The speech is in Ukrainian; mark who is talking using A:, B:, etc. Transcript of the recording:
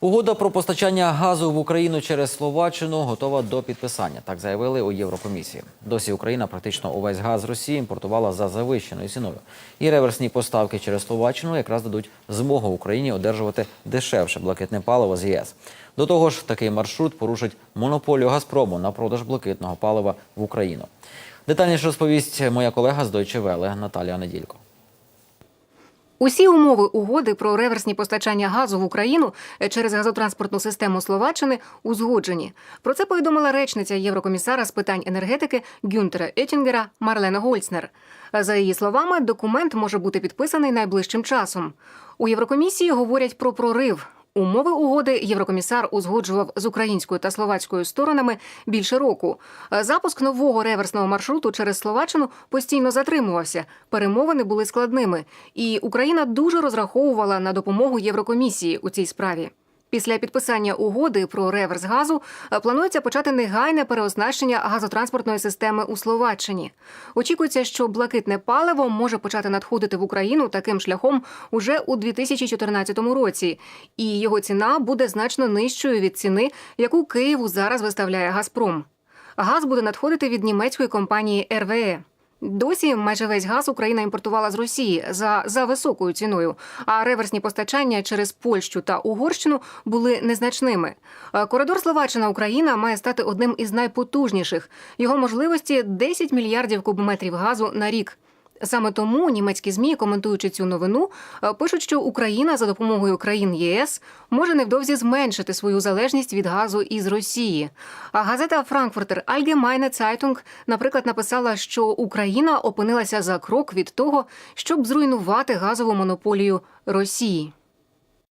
A: Угода про постачання газу в Україну через Словаччину готова до підписання. Так заявили у Єврокомісії. Досі Україна практично увесь газ Росії імпортувала за завищеною ціною. І реверсні поставки через Словаччину якраз дадуть змогу Україні одержувати дешевше блакитне паливо з ЄС. До того ж, такий маршрут порушить монополію Газпрому на продаж блакитного палива в Україну. Детальніше розповість моя колега з Deutsche Welle Наталія Неділько.
B: Усі умови угоди про реверсні постачання газу в Україну через газотранспортну систему Словаччини узгоджені. Про це повідомила речниця Єврокомісара з питань енергетики Гюнтера Етінгера Марлена Гольцнер. За її словами, документ може бути підписаний найближчим часом. У Єврокомісії говорять про прорив. Умови угоди єврокомісар узгоджував з українською та словацькою сторонами більше року. Запуск нового реверсного маршруту через Словаччину постійно затримувався. Перемовини були складними, і Україна дуже розраховувала на допомогу Єврокомісії у цій справі. Після підписання угоди про реверс газу е, планується почати негайне переоснащення газотранспортної системи у Словаччині. Очікується, що блакитне паливо може почати надходити в Україну таким шляхом уже у 2014 році, і його ціна буде значно нижчою від ціни, яку Києву зараз виставляє Газпром. Газ буде надходити від німецької компанії РВЕ. Досі майже весь газ Україна імпортувала з Росії за, за високою ціною, а реверсні постачання через Польщу та Угорщину були незначними. Е, Коридор Словаччина Україна має стати одним із найпотужніших. Його можливості 10 мільярдів кубометрів газу на рік. Саме тому німецькі змі, коментуючи цю новину, е, пишуть, що Україна за допомогою країн ЄС може невдовзі зменшити свою залежність від газу із Росії. А газета Frankfurter Allgemeine Zeitung, наприклад, написала, що Україна опинилася за крок від того, щоб зруйнувати газову монополію Росії.